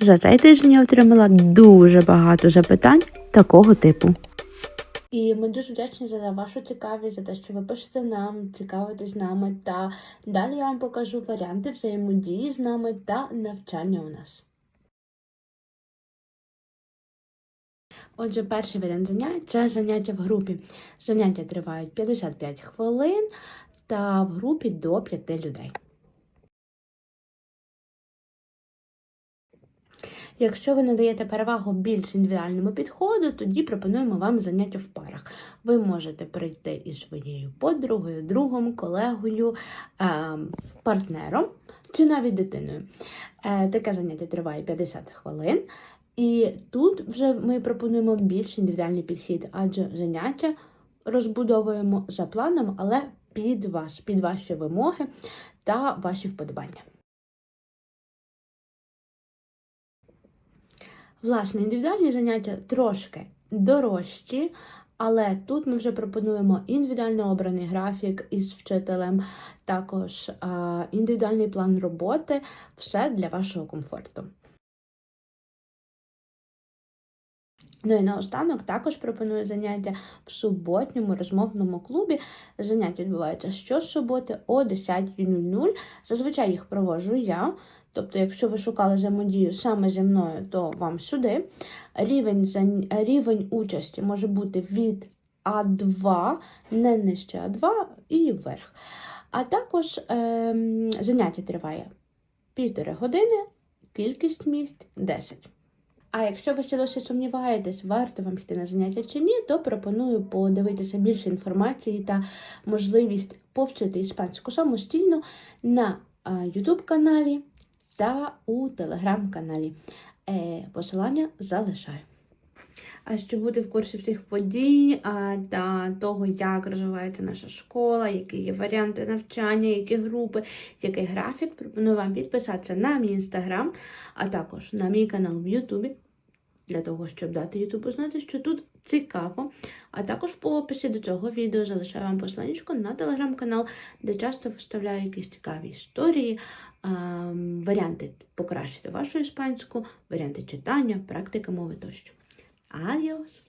За цей тиждень я отримала дуже багато запитань такого типу. І ми дуже вдячні за вашу цікавість, за те, що ви пишете нам, цікавитесь з нами. Та далі я вам покажу варіанти взаємодії з нами та навчання у нас. Отже, перший варіант занять це заняття в групі. Заняття тривають 55 хвилин та в групі до 5 людей. Якщо ви надаєте перевагу більш індивідуальному підходу, тоді пропонуємо вам заняття в парах. Ви можете прийти із своєю подругою, другом, колегою, е, партнером чи навіть дитиною. Е, Таке заняття триває 50 хвилин. І тут вже ми пропонуємо більш індивідуальний підхід, адже заняття розбудовуємо за планом, але під вас, під ваші вимоги та ваші вподобання. Власне, індивідуальні заняття трошки дорожчі, але тут ми вже пропонуємо індивідуально обраний графік із вчителем, також індивідуальний план роботи, все для вашого комфорту. Ну і наостанок також пропоную заняття в суботньому розмовному клубі. Заняття відбуваються щосуботи о 10.00. Зазвичай їх проводжу я. Тобто, якщо ви шукали взаємодію саме зі мною, то вам сюди. Рівень, рівень участі може бути від А2, не нижче А2 і вверх. А також ем, заняття триває півтори години, кількість місць 10. А якщо ви ще досі сумніваєтесь, варто вам йти на заняття чи ні, то пропоную подивитися більше інформації та можливість повчити іспанську самостійно на YouTube каналі та у телеграм-каналі. Е, посилання залишаю. Щоб бути в курсі всіх подій та того, як розвивається наша школа, які є варіанти навчання, які групи, який графік, пропоную вам підписатися на мій інстаграм, а також на мій канал в Ютубі, для того, щоб дати Ютубу знати, що тут цікаво. А також по описі до цього відео залишаю вам посиланнячко на телеграм-канал, де часто виставляю якісь цікаві історії, варіанти покращити вашу іспанську, варіанти читання, практики мови тощо. Adiós.